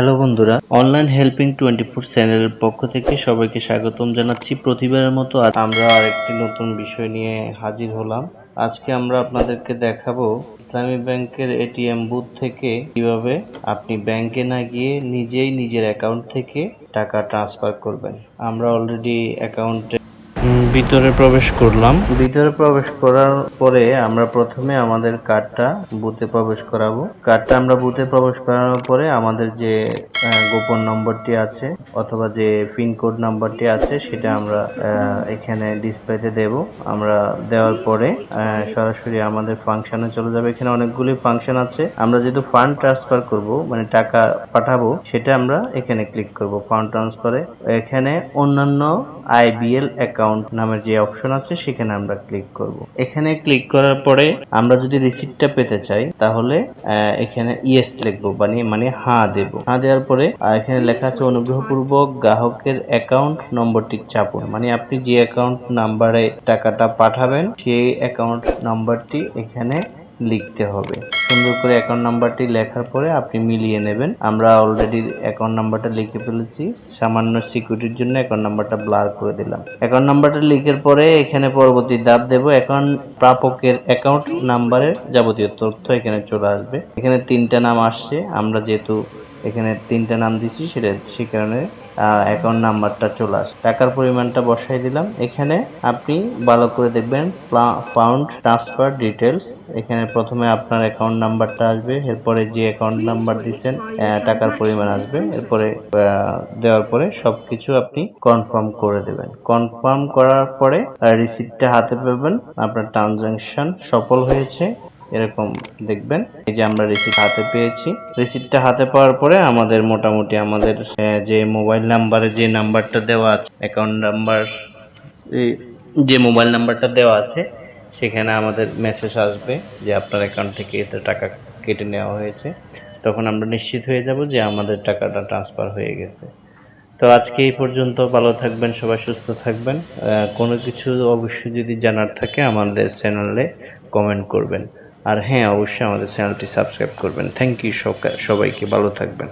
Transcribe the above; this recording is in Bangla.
হ্যালো বন্ধুরা অনলাইন হেল্পিং টোয়েন্টি ফোর চ্যানেলের পক্ষ থেকে সবাইকে স্বাগতম জানাচ্ছি প্রতিবারের মতো। আমরা আরেকটি নতুন বিষয় নিয়ে হাজির হলাম। আজকে আমরা আপনাদেরকে দেখাবো ইসলামী ব্যাংকের এটিএম বুথ থেকে কীভাবে আপনি ব্যাংকে না গিয়ে নিজেই নিজের অ্যাকাউন্ট থেকে টাকা ট্রান্সফার করবেন। আমরা অলরেডি অ্যাকাউন্টে ভিতরে প্রবেশ করলাম। ভিতরে প্রবেশ করার পরে আমরা প্রথমে আমাদের কার্ডটা বুথে প্রবেশ করাবো। কার্ডটা আমরা বুথে প্রবেশ করানোর পরে আমাদের যে গোপন নম্বরটি আছে অথবা যে পিন কোড নাম্বারটি আছে সেটা আমরা এখানে ডিসপ্লেতে দেব। আমরা দেওয়ার পরে সরাসরি আমাদের ফাংশনে চলে যাবে। এখানে অনেকগুলি ফাংশন আছে। আমরা যেহেতু ফান্ড ট্রান্সফার করব মানে টাকা পাঠাবো, সেটা আমরা এখানে ক্লিক করব ফান্ড ট্রান্সফারে এখানে অন্যান্য আইবিএল অ্যাকাউন্ট নামের যে অপশন আছে, সেখানে আমরা ক্লিক করব। এখানে ক্লিক করার পরে আমরা যদি রিসিপ্টটা পেতে চাই, তাহলে এখানে ইয়েস লিখব মানে মানে হ্যাঁ দেব। হ্যাঁ দেওয়ার পরে এখানে লেখা আছে অনুগ্রহপূর্বক গ্রাহকের অ্যাকাউন্ট নম্বরটি চাপুন। মানে আপনি যে অ্যাকাউন্ট নাম্বারে টাকাটা পাঠাবেন, সেই অ্যাকাউন্ট নাম্বারটি এখানে লিখতে হবে। সুন্দর করে অ্যাকাউন্ট নাম্বারটি লেখার পরে আপনি মিলিয়ে নেবেন। আমরা অলরেডি অ্যাকাউন্ট নাম্বারটা লিখে ফেলেছি। সামান্য সিকিউরিটির জন্য অ্যাকাউন্ট নাম্বারটা ব্লার করে দিলাম। অ্যাকাউন্ট নাম্বারটা লিখার পরে এখানে পরবর্তী ধাপ দেব। অ্যাকাউন্ট প্রাপকের অ্যাকাউন্ট নাম্বারের যাবতীয় তথ্য এখানে চলে আসবে। এখানে তিনটা নাম আসছে। আমরা যেহেতু এখানে তিনটা নাম দিছি সেটা সে কারণে অ্যাকাউন্ট নাম্বারটা চলে আসে। টাকার পরিমাণটা বসাই দিলাম। এখানে আপনি ভালো করে দেখবেন পাউন্ড ট্রান্সফার ডিটেলস এখানে প্রথমে আপনার অ্যাকাউন্ট নাম্বারটা আসবে। এরপরে যে অ্যাকাউন্ট নাম্বার দিচ্ছেন টাকার পরিমাণ আসবে। এরপরে দেওয়ার পরে সব কিছু আপনি কনফার্ম করে দেবেন। কনফার্ম করার পরে রিসিপ্টটা হাতে পাবেন। আপনার ট্রানজাকশন সফল হয়েছে। এরকম দেখবেন। এই যে আমরা রিসিপ্ট হাতে পেয়েছি। রিসিপ্টটা হাতে পাওয়ার পরে আমাদের মোটামুটি আমাদের যে মোবাইল নাম্বারে যে নাম্বারটা দেওয়া আছে অ্যাকাউন্ট নাম্বার যে মোবাইল নাম্বারটা দেওয়া আছে, সেখানে আমাদের মেসেজ আসবে যে আপনার অ্যাকাউন্ট থেকে এতে টাকা কেটে নেওয়া হয়েছে। তখন আমরা নিশ্চিত হয়ে যাব যে আমাদের টাকাটা ট্রান্সফার হয়ে গেছে। তো আজকে এই পর্যন্ত ভালো থাকবেন, সবাই সুস্থ থাকবেন। কোনো কিছু অবশ্যই যদি জানার থাকে আমাদের চ্যানেলে কমেন্ট করবেন। আর হ্যাঁ অবশ্যই আমাদের চ্যানেলটি সাবস্ক্রাইব করবেন। থ্যাংক ইউ সবাইকে ভালো থাকবেন।